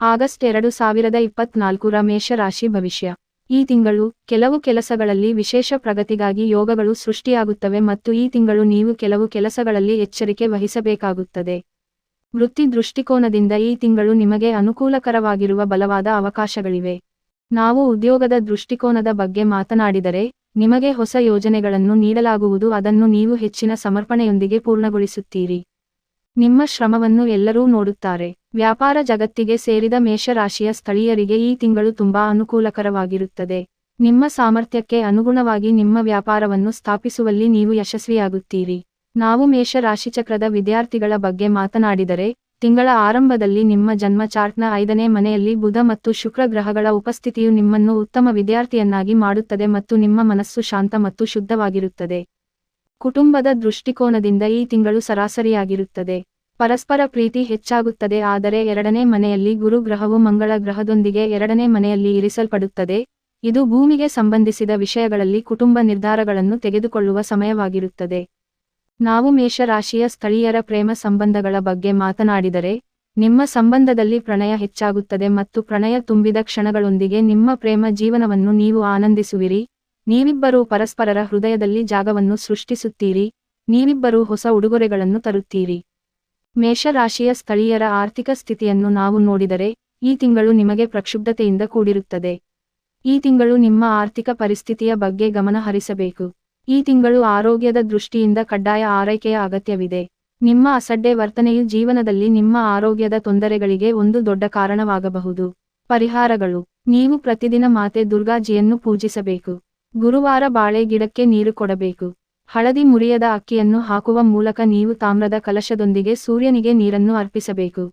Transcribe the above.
August ಎರಡು ಸಾವಿರದ ಇಪ್ಪತ್ನಾಲ್ಕರ ಮೇಷರಾಶಿ ಭವಿಷ್ಯ. ಈ ತಿಂಗಳು ಕೆಲವು ಕೆಲಸಗಳಲ್ಲಿ ವಿಶೇಷ ಪ್ರಗತಿಗಾಗಿ ಯೋಗಗಳು ಸೃಷ್ಟಿಯಾಗುತ್ತವೆ ಮತ್ತು ಈ ತಿಂಗಳು ನೀವು ಕೆಲವು ಕೆಲಸಗಳಲ್ಲಿ ಎಚ್ಚರಿಕೆ ವಹಿಸಬೇಕಾಗುತ್ತದೆ. ವೃತ್ತಿ ದೃಷ್ಟಿಕೋನದಿಂದ ಈ ತಿಂಗಳು ನಿಮಗೆ ಅನುಕೂಲಕರವಾಗಿರುವ ಬಲವಾದ ಅವಕಾಶಗಳಿವೆ. ನಾವು ಉದ್ಯೋಗದ ದೃಷ್ಟಿಕೋನದ ಬಗ್ಗೆ ಮಾತನಾಡಿದರೆ, ನಿಮಗೆ ಹೊಸ ಯೋಜನೆಗಳನ್ನು ನೀಡಲಾಗುವುದು, ಅದನ್ನು ನೀವು ಹೆಚ್ಚಿನ ಸಮರ್ಪಣೆಯೊಂದಿಗೆ ಪೂರ್ಣಗೊಳಿಸುತ್ತೀರಿ. ನಿಮ್ಮ ಶ್ರಮವನ್ನು ಎಲ್ಲರೂ ನೋಡುತ್ತಾರೆ. ವ್ಯಾಪಾರ ಜಗತ್ತಿಗೆ ಸೇರಿದ ಮೇಷರಾಶಿಯ ಸ್ಥಳೀಯರಿಗೆ ಈ ತಿಂಗಳು ತುಂಬಾ ಅನುಕೂಲಕರವಾಗಿರುತ್ತದೆ. ನಿಮ್ಮ ಸಾಮರ್ಥ್ಯಕ್ಕೆ ಅನುಗುಣವಾಗಿ ನಿಮ್ಮ ವ್ಯಾಪಾರವನ್ನು ಸ್ಥಾಪಿಸುವಲ್ಲಿ ನೀವು ಯಶಸ್ವಿಯಾಗುತ್ತೀರಿ. ನಾವು ಮೇಷರಾಶಿಚಕ್ರದ ವಿದ್ಯಾರ್ಥಿಗಳ ಬಗ್ಗೆ ಮಾತನಾಡಿದರೆ, ತಿಂಗಳ ಆರಂಭದಲ್ಲಿ ನಿಮ್ಮ ಜನ್ಮ ಚಾರ್ಟ್ನ ಐದನೇ ಮನೆಯಲ್ಲಿ ಬುಧ ಮತ್ತು ಶುಕ್ರ ಗ್ರಹಗಳ ಉಪಸ್ಥಿತಿಯು ನಿಮ್ಮನ್ನು ಉತ್ತಮ ವಿದ್ಯಾರ್ಥಿಯನ್ನಾಗಿ ಮಾಡುತ್ತದೆ ಮತ್ತು ನಿಮ್ಮ ಮನಸ್ಸು ಶಾಂತ ಮತ್ತು ಶುದ್ಧವಾಗಿರುತ್ತದೆ. ಕುಟುಂಬದ ದೃಷ್ಟಿಕೋನದಿಂದ ಈ ತಿಂಗಳು ಸರಾಸರಿಯಾಗಿರುತ್ತದೆ. ಪರಸ್ಪರ ಪ್ರೀತಿ ಹೆಚ್ಚಾಗುತ್ತದೆ, ಆದರೆ ಎರಡನೇ ಮನೆಯಲ್ಲಿ ಗುರು ಗ್ರಹವು ಮಂಗಳ ಗ್ರಹದೊಂದಿಗೆ ಎರಡನೇ ಮನೆಯಲ್ಲಿ ಇರಿಸಲ್ಪಡುತ್ತದೆ. ಇದು ಭೂಮಿಗೆ ಸಂಬಂಧಿಸಿದ ವಿಷಯಗಳಲ್ಲಿ ಕುಟುಂಬ ನಿರ್ಧಾರಗಳನ್ನು ತೆಗೆದುಕೊಳ್ಳುವ ಸಮಯವಾಗಿರುತ್ತದೆ. ನಾವು ಮೇಷರಾಶಿಯ ಸ್ಥಳೀಯರ ಪ್ರೇಮ ಸಂಬಂಧಗಳ ಬಗ್ಗೆ ಮಾತನಾಡಿದರೆ, ನಿಮ್ಮ ಸಂಬಂಧದಲ್ಲಿ ಪ್ರಣಯ ಹೆಚ್ಚಾಗುತ್ತದೆ ಮತ್ತು ಪ್ರಣಯ ತುಂಬಿದ ಕ್ಷಣಗಳೊಂದಿಗೆ ನಿಮ್ಮ ಪ್ರೇಮ ಜೀವನವನ್ನು ನೀವು ಆನಂದಿಸುವಿರಿ. ನೀವಿಬ್ಬರೂ ಪರಸ್ಪರರ ಹೃದಯದಲ್ಲಿ ಜಾಗವನ್ನು ಸೃಷ್ಟಿಸುತ್ತೀರಿ, ನೀವಿಬ್ಬರೂ ಹೊಸ ಉಡುಗೊರೆಗಳನ್ನು ತರುತ್ತೀರಿ. ಮೇಷರಾಶಿಯ ಸ್ಥಳೀಯರ ಆರ್ಥಿಕ ಸ್ಥಿತಿಯನ್ನು ನಾವು ನೋಡಿದರೆ, ಈ ತಿಂಗಳು ನಿಮಗೆ ಪ್ರಕ್ಷುಬ್ಧತೆಯಿಂದ ಕೂಡಿರುತ್ತದೆ. ಈ ತಿಂಗಳು ನಿಮ್ಮ ಆರ್ಥಿಕ ಪರಿಸ್ಥಿತಿಯ ಬಗ್ಗೆ ಗಮನ ಹರಿಸಬೇಕು. ಈ ತಿಂಗಳು ಆರೋಗ್ಯದ ದೃಷ್ಟಿಯಿಂದ ಕಡ್ಡಾಯ ಆರೈಕೆಯ ಅಗತ್ಯವಿದೆ. ನಿಮ್ಮ ಅಸಡ್ಡೆ ವರ್ತನೆಯು ಜೀವನದಲ್ಲಿ ನಿಮ್ಮ ಆರೋಗ್ಯದ ತೊಂದರೆಗಳಿಗೆ ಒಂದು ದೊಡ್ಡ ಕಾರಣವಾಗಬಹುದು. ಪರಿಹಾರಗಳು. ನೀವು ಪ್ರತಿದಿನ ಮಾತೆ ದುರ್ಗಾಜಿಯನ್ನು ಪೂಜಿಸಬೇಕು. ಗುರುವಾರ ಬಾಳೆ ಗಿಡಕ್ಕೆ ನೀರು ಕೊಡಬೇಕು. ಹಳದಿ ಮುರಿಯದ ಅಕ್ಕಿಯನ್ನು ಹಾಕುವ ಮೂಲಕ ನೀವು ತಾಮ್ರದ ಕಲಶದೊಂದಿಗೆ ಸೂರ್ಯನಿಗೆ ನೀರನ್ನು ಅರ್ಪಿಸಬೇಕು.